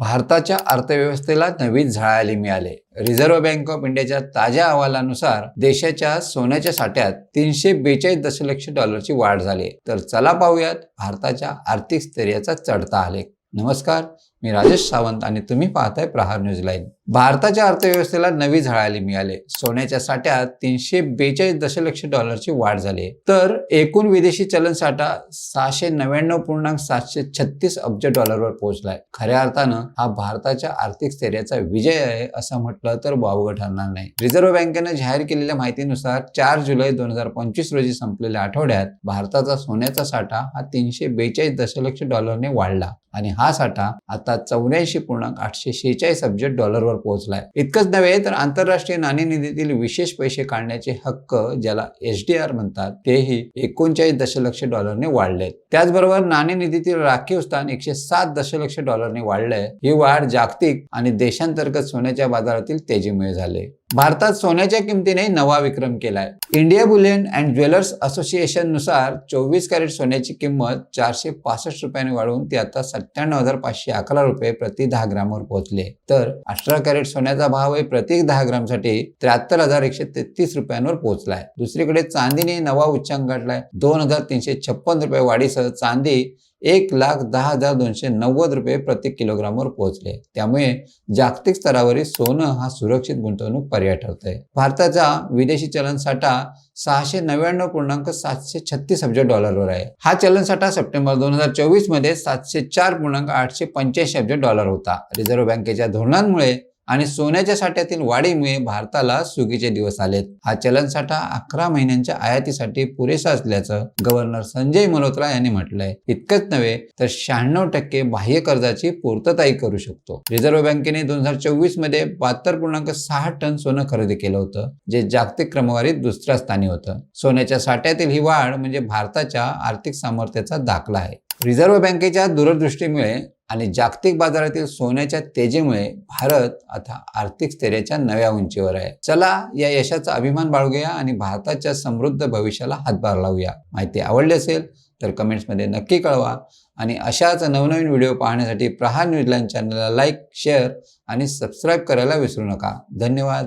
भारताच्या अर्थव्यवस्थेला नवी झळाळी मिळाले. रिझर्व्ह बँक ऑफ इंडियाच्या ताज्या अहवालानुसार देशाच्या सोन्याच्या साठ्यात तीनशे बेचाळीस दशलक्ष डॉलरची वाढ झाली. तर चला पाहूयात भारताच्या आर्थिक स्थैर्याचा चढता आलेख. नमस्कार मी राजेश सावंत आणि तुम्ही पाहताय प्रहार न्यूज लाईन भारताच्या अर्थव्यवस्थेला नवी झळाली मिळाले. सोन्याच्या साठ्यात तीनशे बेचाळीस दशलक्ष डॉलरची वाढ झाली. तर एकूण विदेशी चलन साठा सहाशे नव्याण्णव पूर्णांक सातशे छत्तीस अब्ज डॉलरवर पोहोचलाय. खऱ्या अर्थानं हा भारताच्या आर्थिक स्थैर्याचा विजय आहे असं म्हटलं तर वावगं ठरणार नाही. रिझर्व्ह बँकेनं जाहीर केलेल्या माहितीनुसार चार जुलै दोन हजार पंचवीस रोजी संपलेल्या आठवड्यात भारताचा सोन्याचा साठा हा तीनशे बेचाळीस दशलक्ष डॉलरने वाढला आणि हा साठा आता आता चौऱ्याऐंशी पूर्णांक आठशे शेहेचाळीस अब्ज डॉलरवर पोहोचलाय. इतकंच नव्हे तर आंतरराष्ट्रीय नाणेनिधीतील विशेष पैसे काढण्याचे हक्क ज्याला एच डी आर म्हणतात तेही एकोणचाळीस दशलक्ष डॉलरने वाढलेत. त्याचबरोबर नाणेनिधीतील राखीव स्थान एकशे सात दशलक्ष डॉलरने वाढलंय. ही वाढ जागतिक आणि देशांतर्गत सोन्याच्या बाजारातील तेजीमुळे झाले. भारतात सोन्याच्या किमतीने नवा विक्रम केलाय. इंडिया बुलियन अँड ज्वेलर्स असोसिएशननुसार चोवीस कॅरेट सोन्याची किंमत चारशे पासष्ट रुपयांनी वाढून ती आता सत्त्याण्णव हजार पाचशे अकरा रुपये प्रति दहा ग्रामवर पोहोचले तर अठरा कॅरेट सोन्याचा भाव हे प्रति दहा ग्रामसाठी त्र्याहत्तर हजार एकशे तेहतीस रुपयांवर पोहोचलाय. दुसरीकडे चांदीने नवा उच्चांक गाठलाय. दोन हजार तीनशे छप्पन रुपये वाढीसह चांदी एक लाख दहा हजार दोनशे नव्वद रुपये प्रति किलोग्रामवर पोहोचले. त्यामुळे जागतिक स्तरावरील सोनं हा सुरक्षित गुंतवणूक पर्याय ठरत आहे भारताचा विदेशी चलन साठा सहाशे नव्याण्णव पूर्णांक सातशे छत्तीस अब्ज डॉलरवर आहे. हा चलन साठा सप्टेंबर दोन हजार चोवीसमध्ये सातशे चार पूर्णांक आठशे पंच्याऐंशी अब्ज डॉलर होता. रिझर्व्ह बँकेच्या धोरणांमुळे आणि सोन्याच्या साठ्यातील वाढीमुळे भारताला सुगीचे दिवस आलेत. हा चलन साठा अकरा महिन्यांच्या आयातीसाठी पुरेसा असल्याचं गव्हर्नर संजय मल्होत्रा यांनी म्हटलंय. इतकंच नव्हे तर शहाण्णव टक्के बाह्य कर्जाची पूर्तताही करू शकतो. रिझर्व्ह बँकेने दोन हजार चोवीसमध्ये बहात्तर पूर्णांक सहा टन सोनं खरेदी केलं होतं जे जागतिक क्रमवारीत दुसऱ्या स्थानी होतं. सोन्याच्या साठ्यातील ही वाढ म्हणजे भारताच्या आर्थिक सामर्थ्याचा दाखला आहे. रिझर्व्ह बँकेच्या दूरदृष्टीमुळे आणि जागतिक बाजारातील सोन्याच्या तेजीमुळे भारत आता आर्थिक स्थैर्याच्या नव्या उंचीवर आहे. चला या यशाचा अभिमान बाळगूया आणि भारताच्या समृद्ध भविष्याला हातभार लावूया. माहिती आवडली असेल तर कमेंट्समध्ये नक्की कळवा आणि अशाच नवनवीन व्हिडिओ पाहण्यासाठी प्रहार न्यूजलँड चॅनलला लाईक शेअर आणि सबस्क्राईब करायला विसरू नका. धन्यवाद.